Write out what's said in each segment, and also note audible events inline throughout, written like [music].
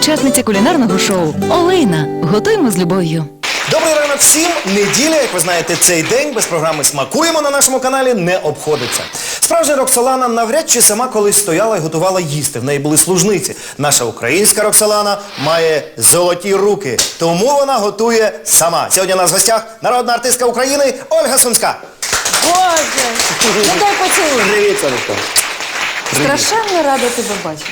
учасниця кулінарного шоу Олейна. Готуємо з любов'ю. Добрий ранок всім! Неділя, як ви знаєте, цей день без програми Смакуємо на нашому каналі не обходиться. Справжня Роксолана навряд чи сама колись стояла і готувала їсти. В неї були служниці. Наша українська Роксолана має золоті руки, тому вона готує сама. Сьогодні у нас в гостях народна артистка України Ольга Сумська. Боже, ну дай поцілуй. Привіт, Сонечко. Страшенно рада тебе бачити.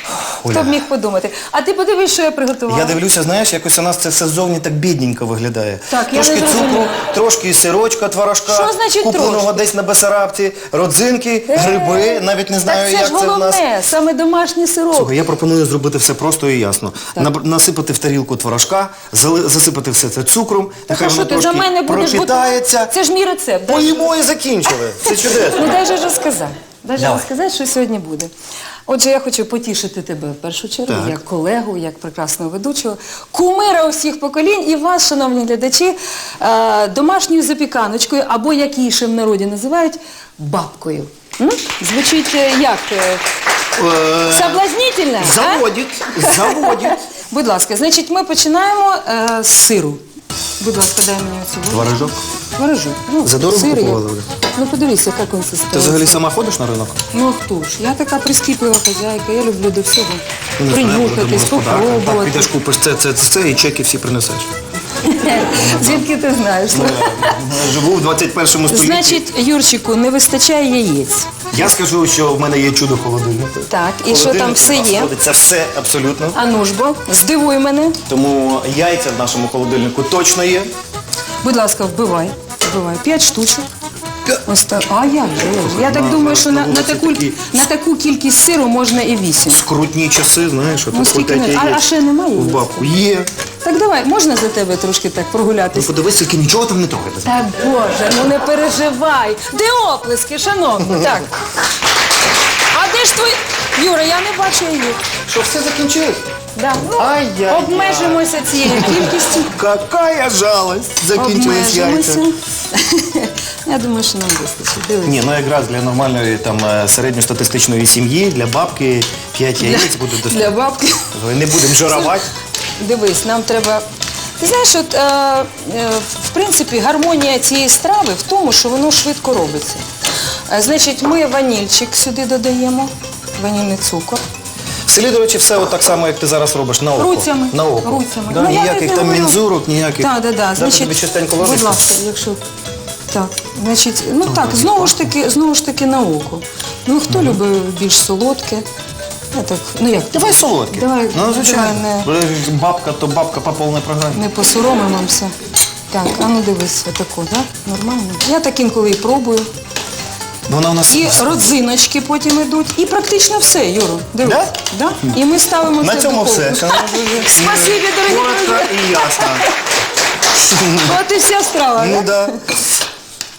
Хто б міг подумати? А ти подивись, що я приготувала. Я дивлюся, знаєш, якось у нас це все ззовні так бідненько виглядає. Так, я трошки не цукру, зрозуміла. трошки сирочка, творожка, Що значить купленого трошки? десь на Бесарабці, родзинки, гриби, навіть не знаю, так це як ж це в нас. головне, саме домашній сироп. Слухай, я пропоную зробити все просто і ясно. Наб- Насипати в тарілку творожка, зали- засипати все це цукром, Так нехай а що воно ти за трошки мене будеш пропітається. готувати? Це ж мій рецепт. да? Поїмо і закінчили. Це чудесно. Ну дай же розказати. Же Давай. розказати, що сьогодні буде. Отже, я хочу потішити тебе в першу чергу, Так. як колегу, як прекрасного ведучого, кумира усіх поколінь і вас, шановні глядачі, е, домашньою запіканочкою, або як її ще в народі називають, бабкою. М? Звучить е, як? е, Соблазнительно? а? Заводить. [laughs] Будь ласка, значить, ми починаємо е, з сиру. Будь ласка, дай мені оцю воду. Творожок? Творожок. Ну, Задорого сир є. купували ви? Ну яка консистенція. Ти взагалі сама ходиш на ринок? Ну хто ж, я така прискіплива хазяйка, я люблю до всього. Ну, Принюхатись. Так, попробувати. підеш купиш це, це, це і чеки всі принесеш. [laughs] Звідки ти знаєш? Живу в 21 столітті. Значить, Юрчику, не вистачає яєць. Я скажу, що в мене є чудо холодильник. Так, і що там все є? Це все абсолютно. А ну ж бо, здивуй мене. Тому яйця в нашому холодильнику точно є. Будь ласка, вбивай. Вбивай. П'ять штучок. Ось так. А як же? Я так думаю, що на на, таку, на таку кількість сиру можна і вісім. Скрутні часи, знаєш, Ну, от скільки крутять не- а- а ще немає В бабку. Є. Так давай, можна за тебе трошки так прогулятись? Подивись, тільки нічого там не трогайте. Та Боже, ну не переживай. Де оплески, шановні? [laughs] Так. А де ж твої... Юра, я не бачу її. Що, все закінчилось? Да. Ну, Ай-яй-яй. обмежимося цією кількістю. [laughs] Какая жалость! Закінчились яйця. Обмежимося. [laughs] Я думаю, що нам вистачить. Дивись. Ні, ну якраз для нормальної там е, середньостатистичної сім'ї, для бабки 5 яєць буде Для бабки. Не будемо жирувати. Дивись, нам треба. Ти знаєш, от, е, е, в принципі, гармонія цієї страви в тому, що воно швидко робиться. Е, значить, ми ванільчик сюди додаємо, ванільний цукор. В селі, до речі, все от так само, як ти зараз робиш, на око. Руцями. На око. Руцями. Да, Ну, я ніяких не там говорю. мінзурок, ніяких. Так, так, так. Дати тобі частенько будь ложечку? ласка, якщо... Так, значить, ну так, знову ж таки, знову ж таки на око. Ну, хто любить більш солодке? Я так, ну як? Давай солодкі. Давай, ну, звичайно. давай Бабка, то бабка по повній програмі. Не посоромимося. Так, а ну дивись, отако, так? Нормально. Я так інколи і пробую. Вона у нас І родзиночки потім йдуть. І практично все, Юро. Дивись. Да? Да? І ми ставимо на це цьому все. друзі. [laughs] Спасибі, дорогі Коротко друзі. і ясно. [laughs] От і вся страва. Ну да? да.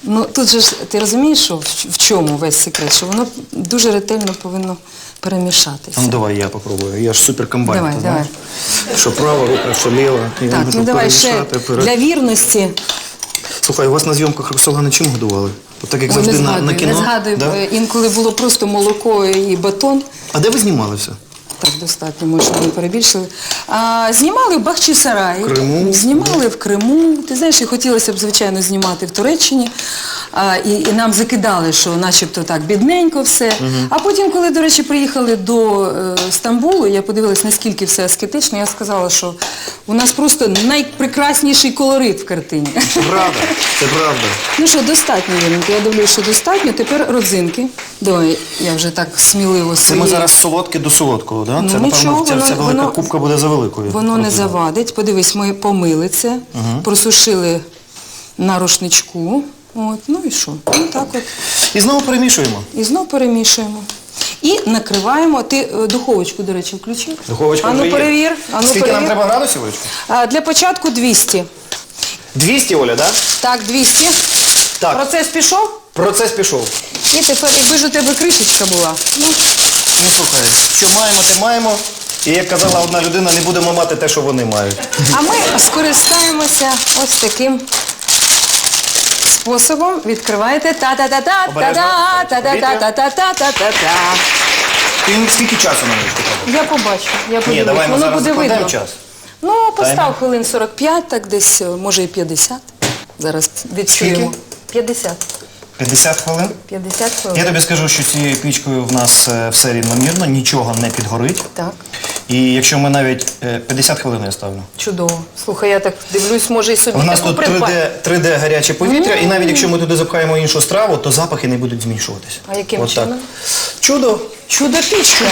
Ну тут же ж ти розумієш, що в, в чому весь секрет? Що воно дуже ретельно повинно перемішатися. Ну давай я попробую. Я ж суперкомбайн. Давай, ти давай. знаєш. Що права рука, що ліва. Я Так, ну давай ще перемішати, пере- для вірності. Слухай, у вас на зйомках Роксолани чим годували? От так як Ой, завжди не на, згадую, на кіно. не згадую. Да? Інколи було просто молоко і батон. А де ви знімалися? Так, достатньо, може, не перебільшили. А, знімали в Бахчисараї. В Криму? Знімали в Криму. Ти знаєш, і хотілося б, звичайно, знімати в Туреччині. А, і, і нам закидали, що начебто так бідненько все. А потім, коли, до речі, приїхали до е, Стамбулу, я подивилась, наскільки все аскетично, я сказала, що у нас просто найпрекрасніший колорит в картині. Правда, це правда. Ну що, достатньо, Іринка, я дивлюсь, що достатньо. Тепер родзинки. Давай, я вже так сміливо Це ми зараз солодке до солодкого, да? Ну, це, нічого, напевно, ця, ця велика воно- кубка буде завеликою. Воно не завадить. Подивись, ми помили це, просушили на рушничку. От, ну і що? Ну так от. І знову перемішуємо. І знов перемішуємо. І накриваємо. Ти е, духовочку, до речі, включив? Духовочка а ну вже перевір. А ну Скільки перевір. нам треба градусів, Олечко? Для початку 200. 200, Оля, да? Так, 200. Так. Процес пішов. Процес пішов. І тепер, якби ж у тебе кришечка була. Ну, Ну слухай, що маємо, те маємо. І як казала одна людина, не будемо мати те, що вони мають. А ми скористаємося ось таким способом. Відкриваєте та-та-та-та, Обережно. та-та, та-та-та-та-та-та-та-та. Ти скільки часу на річку треба? Я побачу, я подивлюсь. давай ми Воно зараз буде видно. час. Ну, постав Таймер. хвилин 45, так десь, е, може і 50. Зараз відчуємо. 50. 50 хвилин? 50 Я тобі скажу, що цією пічкою в нас е, все рівномірно, нічого не підгорить. Так, І якщо ми навіть е, 50 хвилин я ставлю. чудово. Слухай, я так дивлюсь, може і собі У нас таку тут 3D, 3D гаряче повітря, і навіть якщо ми туди запхаємо іншу страву, то запахи не будуть змішуватися. А яким чином? Чудо. Чудо пічка.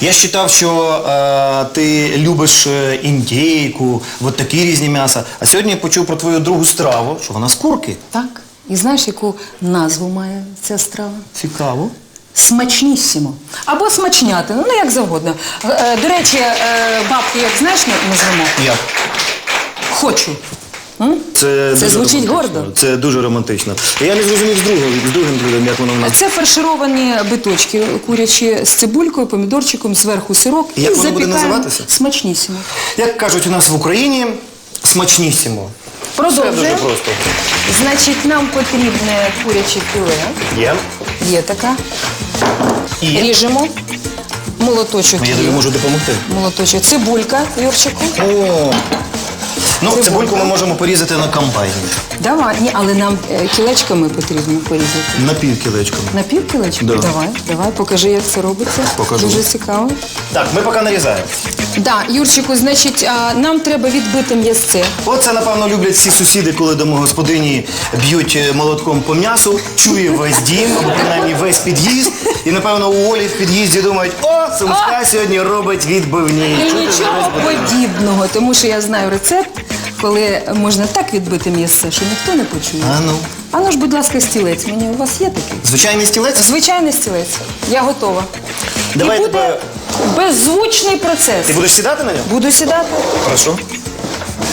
Я читав, що е, ти любиш е, індейку, от такі різні м'яса. А сьогодні я почув про твою другу страву, що вона з курки. Так. І знаєш, яку назву має ця страва? Цікаво. Смачнісімо. Або смачнятина, ну як завгодно. Е, е, До речі, е, бабки, як знаєш, назвемо? Як? Хочу. Це, дуже звучить романтично. гордо. Це дуже романтично. Я не зрозумів з другим, з другим блюдом, як воно в нас. Це фаршировані биточки курячі з цибулькою, помідорчиком, зверху сирок Як і воно буде запікаємо називатися? смачнісімо. Як кажуть у нас в Україні, смачнісімо. Все дуже просто. Значить, нам потрібне куряче філе. Є. Є така. І Ріжемо. Молоточок я є. тобі можу допомогти. Молоточок. Цибулька, Юрчику. О. Ну, цибульку ми можемо порізати на комбайні. Давай. Ні, але нам е, кілечками потрібно порізати. На півкілечками. На пів кілечка? Да. Давай, давай, покажи, як це робиться. Покажу. Дуже цікаво. Так, ми поки нарізаємо. Да, Юрчику, значить, а, нам треба відбити м'ясце. Оце, напевно, люблять всі сусіди, коли домогосподині б'ють е, молотком по м'ясу, чує весь дім, або принаймні весь під'їзд. І, напевно, у Олі в під'їзді думають, о, Сумська сьогодні робить відбивні. І Чути нічого весь будинок. подібного, тому що я знаю рецепт, коли можна так відбити м'ясце, що ніхто не почує. А ну. А ну ж, будь ласка, стілець. Мені у вас є такий? Звичайний стілець? Звичайний стілець. Я готова. Давай І буде тебе- беззвучний процес. Ти будеш сідати на ньому? Буду сідати. Хорошо.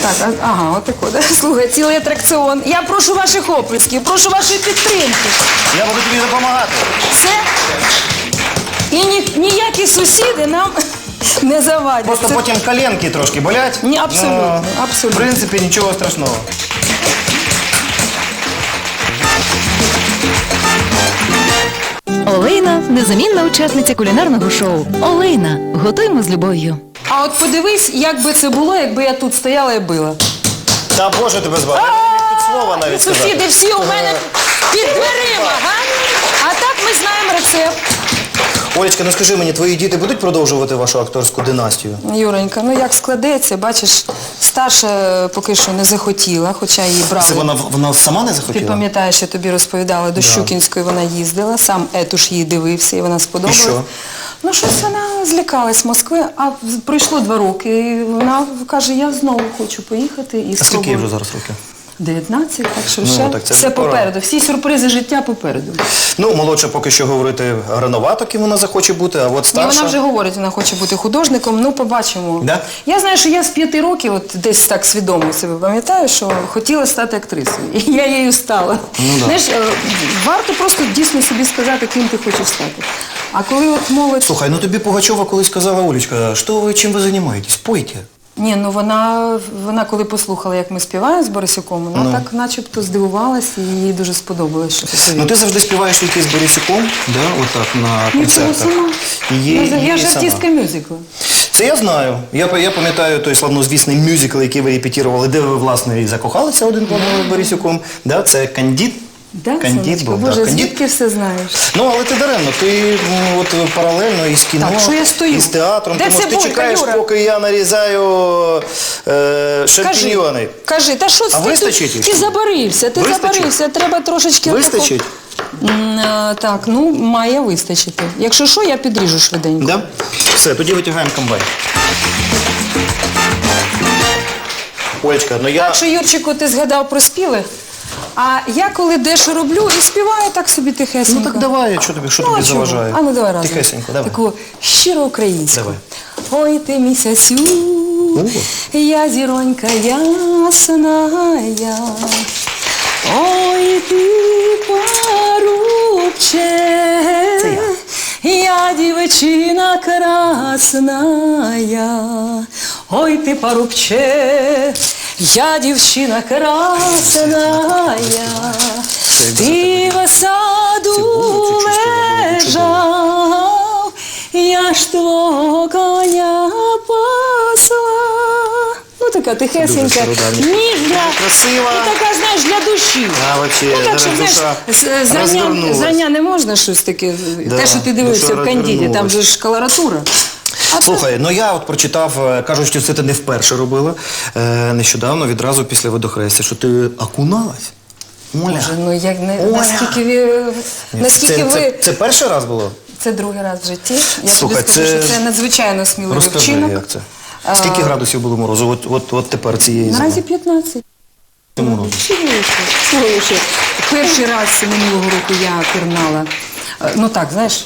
Так, а- ага, отако. Да? [laughs] Слухай, цілий атракціон. Я прошу ваших оплесків, прошу вашої підтримки. Я буду тобі допомагати. Все. І ні, ніякі сусіди нам [laughs] не завадять. Просто Це- потім коленки трошки болять. Ні, абсолютно, Ну, абсолютно. В принципі, нічого страшного. Олейна незамінна учасниця кулінарного шоу. Олейна. Готуємо з любов'ю. А от подивись, як би це було, якби я тут стояла і била. Та Боже тебе збав. Я не міг тут слова навіть сказати. Сусіди всі у мене під дверима, га? А так ми знаємо рецепт. Олечка, ну скажи мені, твої діти будуть продовжувати вашу акторську династію? Юренька, ну як складеться, бачиш, старша поки що не захотіла, хоча її брали. Це вона, вона сама не захотіла? Ти пам'ятаєш, я тобі розповідала, до Щукінської вона їздила, сам Етуш її дивився, і вона сподобалась. І що? Ну щось вона злякалась Москви, а пройшло два роки, і вона каже, я знову хочу поїхати і А скільки вже зараз років? 19, так що Ну, ще так це все вже пора. попереду. Всі сюрпризи життя попереду. Ну, молодша поки що говорити рановато, ким вона захоче бути, а от Ні, вона вже говорить, вона хоче бути художником, ну побачимо. Да? Я знаю, що я з п'яти років, от десь так свідомо себе пам'ятаю, що хотіла стати актрисою. І я її стала. Ну да. Знаєш, е, варто просто дійсно собі сказати, ким ти хочеш стати. А коли от молодь. Слухай, ну тобі Пугачова колись сказала, Олечка, що ви, чим ви займаєтесь? Пойте. Ні, ну вона, вона коли послухала, як ми співаємо з Борисюком, вона Ну. так начебто здивувалась і їй дуже сподобалось, що ти Ну ти завжди співаєш тільки з Борисюком, да, отак, на Нічого концертах. сама. І є, Ну, і я ж сама. артистка мюзиклу. Це я знаю. Я, я пам'ятаю той славнозвісний мюзикл, який ви репетірували, де ви, власне, і закохалися один по одному з Борисюком. Да, це «Кандід». Да, «Кандід» сонечко? був, Боже, да, «Кандід». звідки все знаєш? Ну, але ти даремно, ти от паралельно із кіно, Так, що я стою? із театром, Де тому що ти цибулька, чекаєш, Юра? поки я нарізаю е, шампіньйони. Кажи, та що А ти, вистачить тут- їх? ти забарився, ти Вистачить? забарився, треба трошечки... Вистачить? М, а, Так, ну, має вистачити. Якщо що, я підріжу швиденько. Да? Все, тоді витягаємо комбайн. Олечка, ну я... Так що, Юрчику, ти згадав про співи, а я коли дещо роблю і співаю так собі тихесенько. Ну так давай, що тобі, що Ну, тобі заважає? А ну давай разом. Тихесенько, давай. Таку щиро українську. Давай. Ой ти місяцю, я зіронька ясна я. Ой ти парубче, я дівчина красна я. Ой ти парубче, я дівчина красна Ти в саду лежав, я ж твого коня пасла. Ну така тихесенька, ніжна. Красива. І така, знаєш, для душі. А, вообще, ну, так, щоб, знаєш, зрання, зрання не можна щось таке. Да, Те, що ти дивився в кандіді, там же ж колоратура. А Слухай, ну я от прочитав, е, кажуть, що це ти не вперше робила е, нещодавно, відразу після водохрестя, що ти окуналась. Оля. Боже, ну як не Оля. наскільки ви наскільки це, ви це, це перший раз було? Це другий раз в житті. Я Слухай, тобі скажу, це- що це надзвичайно сміливий Розкажи, вчинок. як це? Скільки градусів було морозу? От, от, от тепер цієї зими? Наразі 15. Цьому році. Всього лише, всього. Перший раз минулого року я пірнала, е, ну так, знаєш,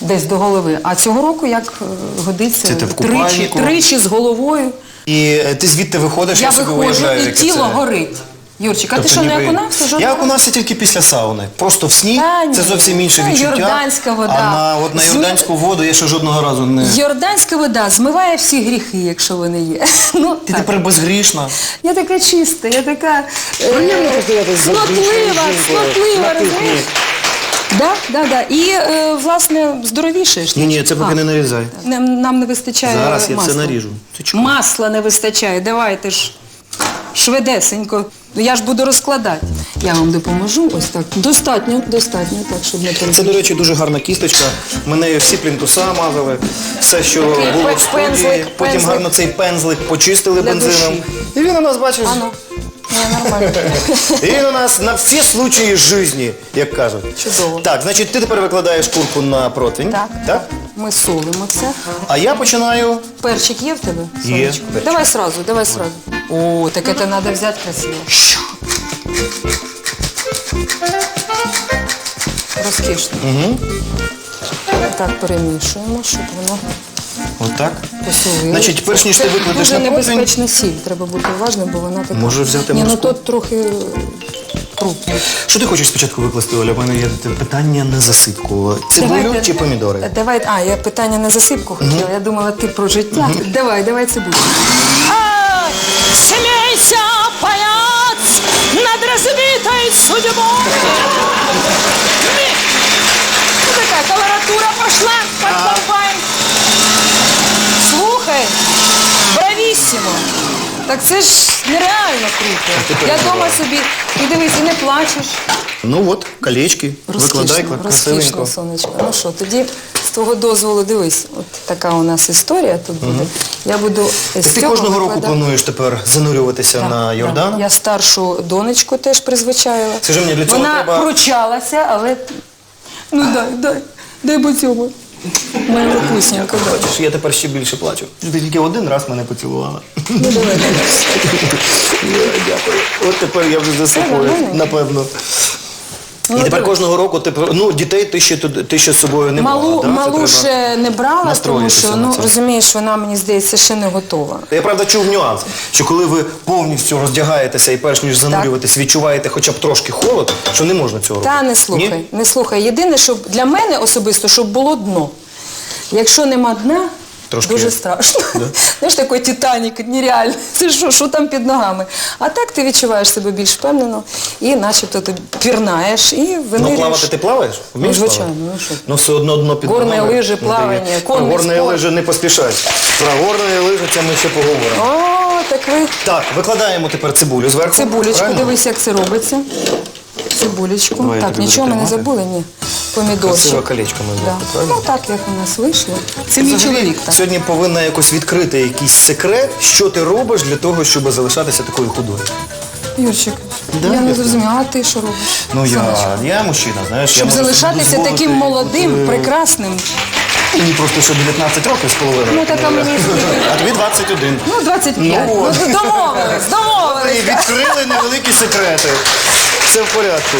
десь до голови. А цього року, як е, годиться, ти в тричі, купальнику? тричі з головою. І е, ти звідти виходиш, я, Я собі виходжу, уявляю, і яке тіло це. горить. Юрчик, а Тобто ти що, не ніби- окунався? жодного Я разу? окунався тільки після сауни. Просто в сніг, Та ні. це зовсім інше Ну, відчуття. йорданська вода. А на, от на З- йорданську воду я ще жодного разу не... Йорданська вода змиває всі гріхи, якщо вони є. [laughs] Ну, Ти так. тепер безгрішна. Я така чиста, я така е, Приємно постояти з жінкою на розумієш? Да, да, да. І, е, власне, здоровішаєш. Ні, ні, це поки не нарізай. Нам, нам не вистачає Зараз я масла. це наріжу. Це чому? Масла не вистачає, давайте ж швидесенько. Ну, Я ж буду розкладати. Я вам допоможу. Ось так. Достатньо, достатньо, так, щоб не Це, до речі, дуже гарна кісточка. Ми нею всі плінтуса мазали, все, що Такий було в студії. пензлик, Потім пензлик. гарно цей пензлик почистили Для бензином. душі. І він у нас, бачиш, Ано. Ні, нормально. [laughs] і він у нас на всі случаї житті, як кажуть. Чудово. Так, значить, ти тепер викладаєш курку на противень. Так. так? Ми солимо це. А я починаю. Перчик є в тебе? Є, сонечко? перчик. Давай сразу, давай сразу. О, так это надо взять красиво. Розкішно. Угу. Так перемішуємо, щоб воно Отак. посолило. Значить, перш ніж Це ти викладеш дуже на противень- небезпечна сіль. Треба бути уважним, бо вона така. Може взяти Ні, ну морську? тут трохи е, крупно. Що ти хочеш спочатку викласти, Оля? У мене є те питання на засипку. Цибулю Давайте- чи помідори? Давай, а, я питання на засипку хотіла. Я думала, ти про життя. Давай, давай цибулю. Смейся, паяц, над разбитой судьбой. Ну, такая колоратура пошла под. Слухай, бравіссимо. Так це ж нереально круто. Я дома собі, і дивись, і не плачеш. Ну от, колечки. Викладай Розкішно, красивенько. розкішно, сонечко. Ну що, тоді з твого дозволу дивись, от така у нас історія тут буде. Я буду з Так ти цього кожного року викладати. плануєш тепер занурюватися Так, на так. Йордан? Я старшу донечку теж призвичаїла. Скажи мені, для цього Вона треба- кручалася, але ну дай, дай, дай по цьому. Моя вкусненька, дай. Бачиш, я тепер ще більше плачу. Ти тільки один раз мене поцілувала. Ну давай. [laughs] Дякую. От тепер я вже засипаю, нормально? напевно. Ну, І тепер кожного року ти ну дітей ти ще туди- ти ще з собою не Малу, да? Це малу треба ще не брала, тому настроїтися що на ну це. розумієш, вона мені здається ще не готова. Я правда чув нюанс, що коли ви повністю роздягаєтеся і перш ніж занурюватись, відчуваєте хоча б трошки холод, що не можна цього робити. Та не слухай, Ні? не слухай. Єдине, щоб для мене особисто, щоб було дно. Якщо нема дна, Трошки- дуже страшно. [laughs] Знаєш, такий Титанік, нереально. Це що, що там під ногами? А так ти відчуваєш себе більш впевнено і начебто ти пірнаєш і Ну плавати ти плаваєш? Вмієш Ну, звичайно, плавати? ну що. Ну все одно дно під Горні ногами лижі, плавання, дає. конний Про горні лижі не поспішай. Про горні лижі це ми ще поговоримо. О, так ви Так, викладаємо тепер цибулю зверху. цибулечку, правильно? дивись, як це робиться. Цибулечку. Давай я так, тобі нічого ми не забули, ні. Помідорчик. Красиво колечками Да. правильно? Ну так, як у нас вийшло. Це мій Взагалі, чоловік так. Сьогодні повинна якось відкрити якийсь секрет, що ти робиш для того, щоб залишатися такою худою. Юрчик, Да, я не зрозуміла, а ти що робиш? Ну я, я мужчина, знаєш. Щоб я можу собі залишатися дозволити таким молодим, бути- прекрасним. Мені просто ще 19 років з половиною. Ну, така мені? [laughs] А тобі 21. Ну, 25. Ну, Ну, от. домовились, І домовились. відкрили невеликі секрети. Все в порядку.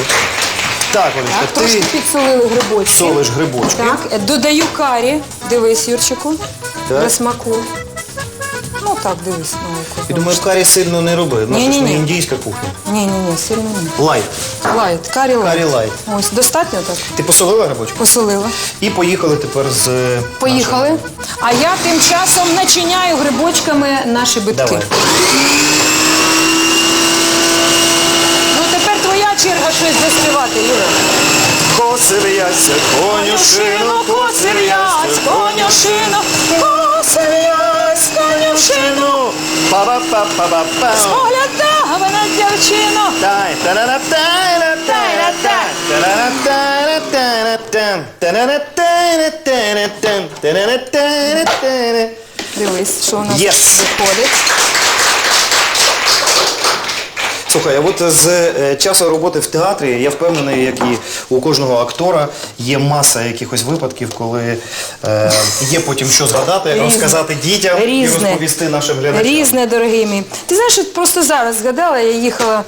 Так, Так, Олечка, трошки ти підсолили грибочки. солиш грибочки. Так, додаю карі. Дивись, Юрчику, Так. для смаку. Ну так, дивись на око. І думаю, карі сильно не роби. У нас Ні-ні-ні. ж не індійська кухня. Ні, ні, ні, сильно ні. Лайт. Лайт, карі лайт. Карі лайт. Ось, достатньо так? Ти посолила грибочки? Посолила. І поїхали тепер з... е, Поїхали. А я тим часом начиняю грибочками наші битки. Давай. Ну тепер твоя черга щось заспівати, Юра. Косив'яся, конюшину, косив'ясь, конюшину, косив'ясь, конюшину. Па-ба-па-па-ба-пам. Поглядав на дівчину. Тай, та-на-на-тай-на-тай, та-на-на-тай-на-тай-на-там, та-на-на-тай-на-тай-на-там, та-на-на-тай-на-тай-на. Дивись, що у нас Yes. виходить. Слухай, а от з е, часу роботи в театрі я впевнений, як і у кожного актора є маса якихось випадків, коли е, є потім що згадати, як розказати дітям і Різне. розповісти нашим глядачам. Різне, дорогий мій. Ти знаєш, от просто зараз згадала, я їхала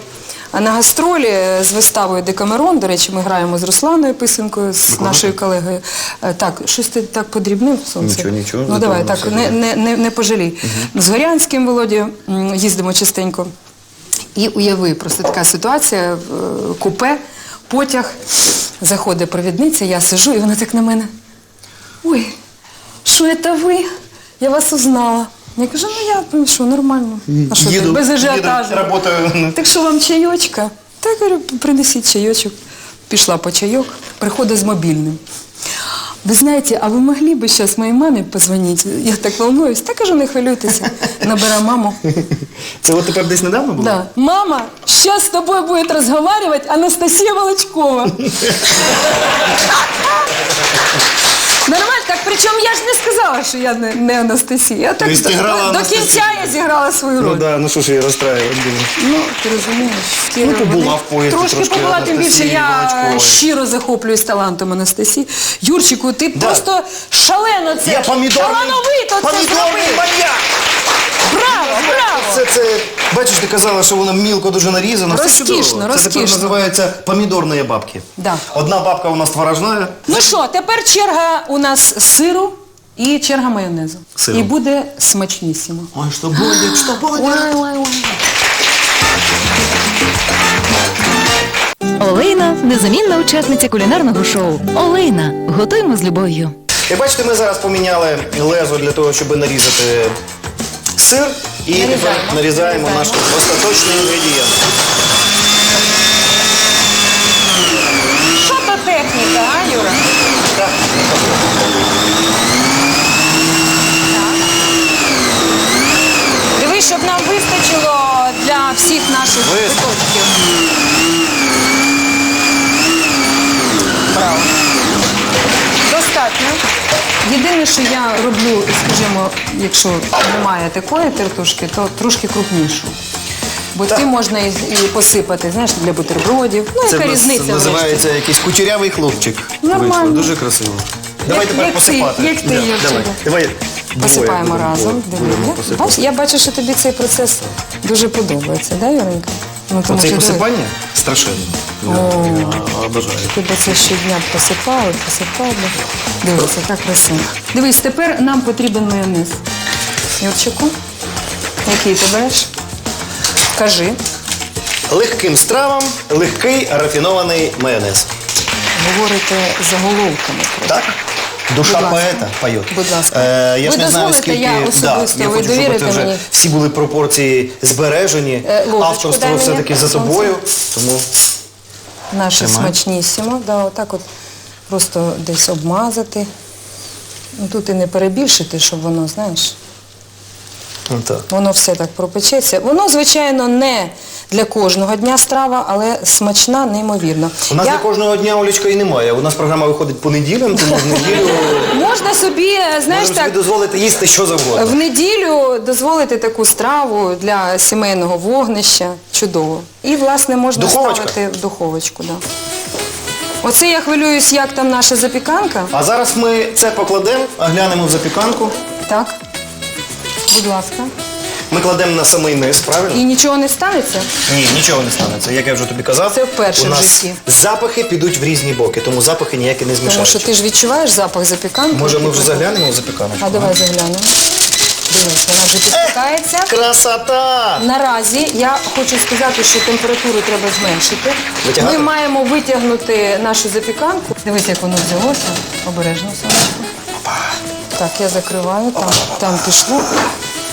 на гастролі з виставою Декамерон. До речі, ми граємо з Русланою Писенкою, з нашою колегою. Е, Так, щось ти так подрібнив сонце. Нічого, нічого, Ну давай, так, не, не, не, не пожалій. З Горянським Володією м, їздимо частенько. І уяви, просто така ситуація, е, купе, потяг, заходить провідниця, я сижу, і вона так на мене. Ой, що це ви? Я вас узнала. Я кажу, ну я ну, що, нормально. А що Їду, так, без ажіотажу. Так що вам чайочка? Так, говорю, принесіть чайочок. Пішла по чайок, приходить з мобільним. Ви знаєте, а ви могли бы сейчас моей маме позвонить? Я так волнуюсь. Так кажу, не хвилюйтеся. Набира маму. Це от тепер десь недавно було? Да. Мама, сейчас с тобой будет разговаривать Анастасия Волочкова. [laughs] Нормально, так причому я ж не сказала, що я не, не Анастасія. Я так Тобто до, зіграла до Анастасію. кінця я зіграла свою роль. Ну да, ну що ж її розстраювати дуже. Ну, ти розумієш. ті Ну, побула вони- в поїзді Трошки, трошки побула, тим більше Анастасії я щиро захоплююсь талантом Анастасії. Юрчику, ти Да. просто шалено це, Я помідорний, талановито це помідорний зробив. маньяк! Браво, браво! Це, це, бачиш, ти казала, що воно мілко дуже нарізано. Це Розкішно, чудово. Це тепер розкішно. називається помідорні бабки. Да. Одна бабка у нас творожна. Ну що, тепер черга у нас сиру і черга майонезу. Сиру. І буде смачнісімо. Ой, що буде, що буде? Ой, ой, ой. Олейна незамінна учасниця кулінарного шоу. Олейна. Готуємо з любов'ю. І бачите, ми зараз поміняли лезо для того, щоб нарізати сир. І Нарізаємо. нарізаємо наш остаточний інгредієнт. Що то техніка, а, Юра? Так. Дивись, щоб нам вистачило для всіх наших куточків. Браво. Достатньо. Єдине, що я роблю, скажімо, якщо немає такої тертушки, то трошки крупнішу. Бо ті можна і, і посипати, знаєш, для бутербродів. Ну, Це яка в нас різниця врешті? називається якийсь кучерявий хлопчик. Нормально. Вийшло. Дуже красиво. Давай тепер як ти, посипати. як ти, Да, Юрчику. Давай, давай. двоє Посипаємо будемо, разом. будемо Диви. посипати. Бач, я бачу, що тобі цей процес дуже подобається, да, Юренька? Ну, тому Оце що диви, посипання страшенно. Обожаю. Тебе це щодня посипали, посипали. Дивися, так красиво. Дивись, тепер нам потрібен майонез. Юрчику, який ти береш? Кажи. Легким стравам легкий рафінований майонез. Говорите заголовками. просто. Так? Душа Будь ласка. поета поет. Будь ласка. Е, я Ви ж не знаю, дозволите, скільки... я да, особисто, я ви хочу, щоб довірите це вже мені? всі були пропорції збережені. Е, ложечку дай Авторство мені, все-таки за сонце. тобою. Тому Наше Тримай. смачнісімо. Да, отак от просто десь обмазати. Ну, тут і не перебільшити, щоб воно, знаєш, ну, так. воно все так пропечеться. Воно, звичайно, не для кожного дня страва, але смачна, неймовірно. У нас Я- для кожного дня Олечка і немає. У нас програма виходить по неділям, тому в неділю Можна собі, знаєш можемо собі так, дозволити їсти що завгодно. в неділю дозволити таку страву для сімейного вогнища. Чудово. І, власне, можна Духовочка? ставити в духовочку. Да. Оце я хвилююсь, як там наша запіканка. А зараз ми це покладемо, а глянемо в запіканку. Так. Будь ласка. Ми кладемо на самий низ, правильно? І нічого не станеться? Ні, нічого не станеться. Як я вже тобі казав, Це вперше у в нас житті. запахи підуть в різні боки, тому запахи ніякі не Тому змішаються. що ти ж відчуваєш запах запіканки. Може, ми вже заглянемо в запіканочку? А давай заглянемо. Дивись, вона вже підпікається. Красота! Наразі я хочу сказати, що температуру треба зменшити. Витягати? Ми маємо витягнути нашу запіканку. Дивись, як воно взялося. Обережно сонечко. Так, я закриваю, там, там пішло.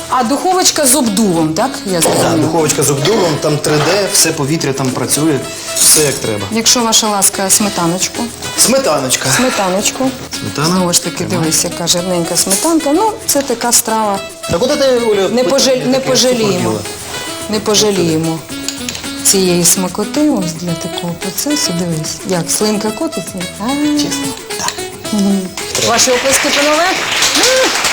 А духовочка з обдувом, так? Я Так, зрозуміла. духовочка з обдувом, там 3D, все повітря там працює, все як треба. Якщо ваша ласка, сметаночку. Сметаночка. Сметаночку. Сметана. Знову ж таки, дивись, яка жирненька сметанка. Ну, це така страва. А куди ти, Оля? Не, пожаль... не таке пожаліємо. супергіла? Не пожаліємо цієї смакоти ось для такого процесу. Дивись, як слинка котиться. А, Чесно? Так. Ваші оплески, панове. М.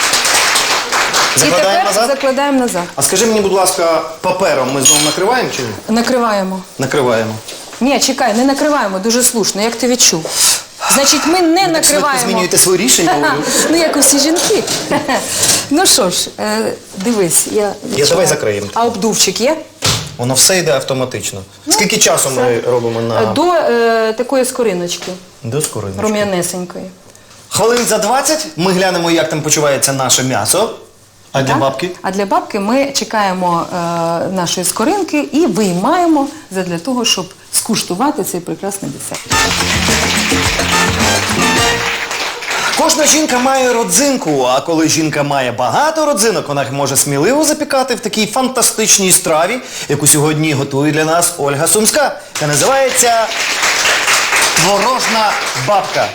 І Закладаємо тепер назад? закладаємо назад. А скажи мені, будь ласка, папером ми знову накриваємо чи ні? Накриваємо. Накриваємо. Ні, чекай, не накриваємо, дуже слушно, як ти відчув. Значить, ми не Так швидко накриваємо. змінюєте свої рішення, [laughs] Олю. ну, як усі жінки. [laughs] ну що ж, е, дивись, я. відчуваю. давай закриємо. А обдувчик є? Воно все йде автоматично. Скільки часу ми робимо Е, на До е, такої скориночки, до скориночки? рум'янесенької. Хвилин за 20 ми глянемо, як там почувається наше м'ясо. А для Так? бабки? А для бабки ми чекаємо е, нашої скоринки і виймаємо задля того, щоб скуштувати цей прекрасний десерт. Кожна жінка має родзинку, а коли жінка має багато родзинок, вона їх може сміливо запікати в такій фантастичній страві, яку сьогодні готує для нас Ольга Сумська. Та називається творожна бабка.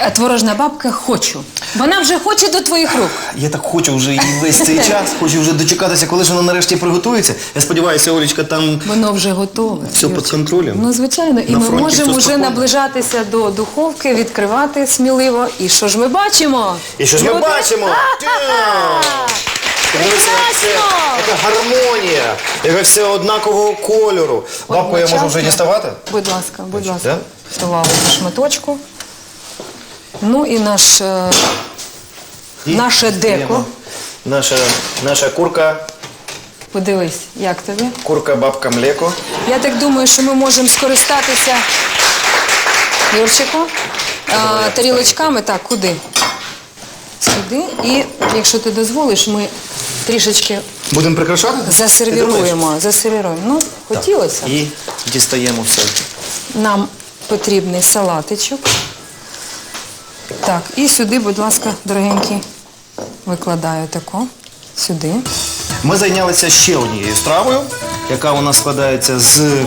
Е, Творожна бабка хочу. Вона вже хоче до твоїх рук. Я так хочу вже її весь цей [laughs] час, хочу вже дочекатися, коли ж вона нарешті приготується. Я сподіваюся, Олечка, там Воно вже готове. все під Юрчик. контролем. Ну, звичайно, і На ми фронті можемо все вже спокійно. наближатися до духовки, відкривати сміливо. І що ж ми бачимо? І що ж ми Люди- бачимо? Як це- Прекрасно! яка гармонія, яка все однакового кольору. Бабку я можу вже Одночасно. діставати? Будь ласка, будь Значить, ласка. Вставали шматочку. Ну і наш, е, І наше деко. Наша, наша курка, Подивись, як тобі? курка бабка млеко. Я так думаю, що ми можемо скористатися Юрчику, а, тарілочками. Так, куди? Сюди. І якщо ти дозволиш, ми трішечки Будемо прикрашати? Засервіруємо. Засервіруємо. Ну, хотілося. І дістаємо все. Нам потрібний салатичок. Так, і сюди, будь ласка, дорогенький, викладаю тако. Сюди. Ми зайнялися ще однією стравою, яка у нас складається з е,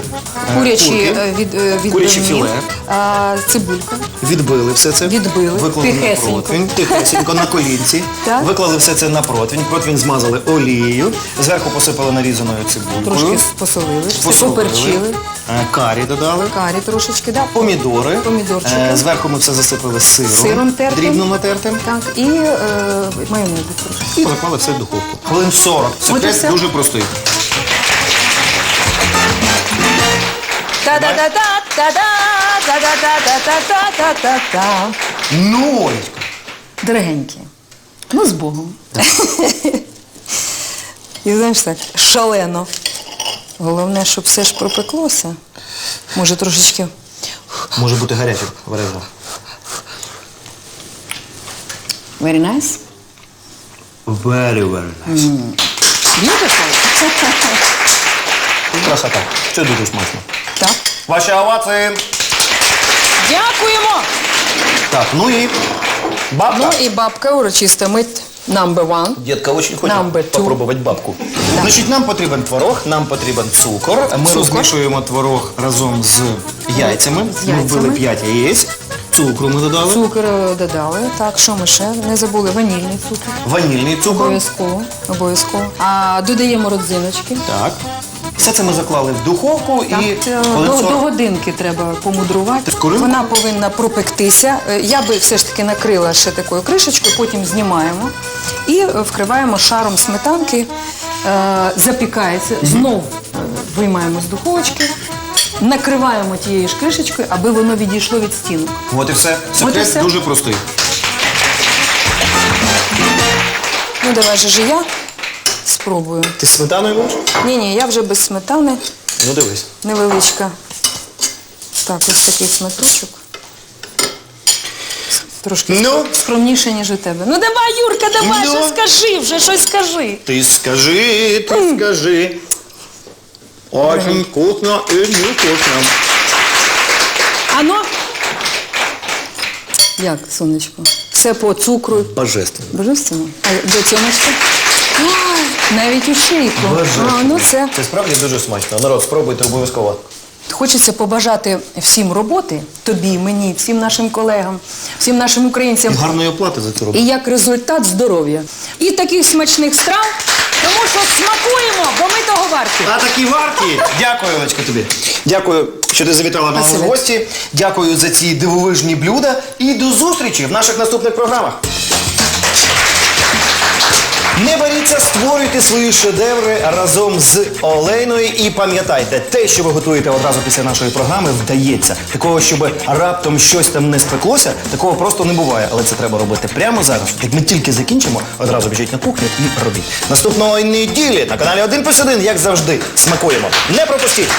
Курячі курки. е, від, е, філе. а, цибулька. Відбили все це. Відбили. Виклали на Тихесенько. противень. Тихесенько на колінці. [laughs] Так. Виклали все це на противень. Противень змазали олією. Зверху посипали нарізаною цибулькою. Трошки посолили, все Посолили. поперчили. Е, Карі додали. Карі трошечки, да. Помідори. Помідорчики. Е, Зверху ми все засипали сиром. Сиром тертим. Дрібно натертим. Так, і е, майонезу трошки. І поклали все в духовку. Хвилин 40. От і Секрет все. дуже простий. Та-да-да-да, та-да, та-да-да-да-да-да-да-да. Ну, Олечка. Дорогенькі, ну з Богом. І знаєш так, шалено. Головне, щоб все ж пропеклося. Може трошечки. Може бути гарячим, обережно. Very nice. Very, very nice. Beautiful. Красота. Це дуже смачно. Так. Ваші овації. Дякуємо! Так, ну і бабка. Ну і бабка урочиста мить number one. Детка очень хоче Number two. попробувати бабку. Значить, нам потрібен творог, нам потрібен цукор. Ми Цукор. розмішуємо творог разом з яйцями. З Ми вбили 5 яєць. Цукру ми додали. Цукор е, додали. Так, що ми ще? Не забули ванільний цукор. Ванільний цукор. Обов'язково. Обов'язково. А додаємо родзиночки. Так. Все це ми заклали в духовку Так, і хвилин до, до годинки треба помудрувати. Скоринку? Вона повинна пропектися. Е, Я би все ж таки накрила ще такою кришечкою, потім знімаємо і е, вкриваємо шаром сметанки. Е, Запікається, знов е, виймаємо з духовочки, накриваємо тією ж кришечкою, аби воно відійшло від стінок. От і все. Секрет все. дуже простий. Ну давай же ж я спробую. Ти з сметаною будеш? Ні, ні, я вже без сметани. Ну дивись. Невеличка. Так, ось такий сматочок. Трошки Ну? скромніше, ніж у тебе. Ну давай, Юрка, давай, Ну? щось скажи, вже щось скажи. Ти скажи, ти скажи. Очень вкусно і невкусно. Ано? Як, сонечко? Все по цукру. Божественно. Божественно. А до цьомочки? Навіть у шийку. А, ну це. Це справді дуже смачно. Народ, спробуйте обов'язково. Хочеться побажати всім роботи, тобі, мені, всім нашим колегам, всім нашим українцям. Гарної оплати за цю роботу. І як результат здоров'я. І таких смачних страв, тому що смакуємо, бо ми того варті. А такі варті. Дякую, Олечка, тобі. Дякую, що ти завітала до нас в Спасибо. гості. Дякую за ці дивовижні блюда. І до зустрічі в наших наступних програмах. Не боріться, створюйте свої шедеври разом з Олейною і пам'ятайте, те, що ви готуєте одразу після нашої програми, вдається. Такого, щоб раптом щось там не спеклося, такого просто не буває. Але це треба робити прямо зараз. Як ми тільки закінчимо, одразу біжіть на кухню і робіть. Наступної неділі на каналі 1 плюс 1, як завжди, смакуємо. Не пропустіть!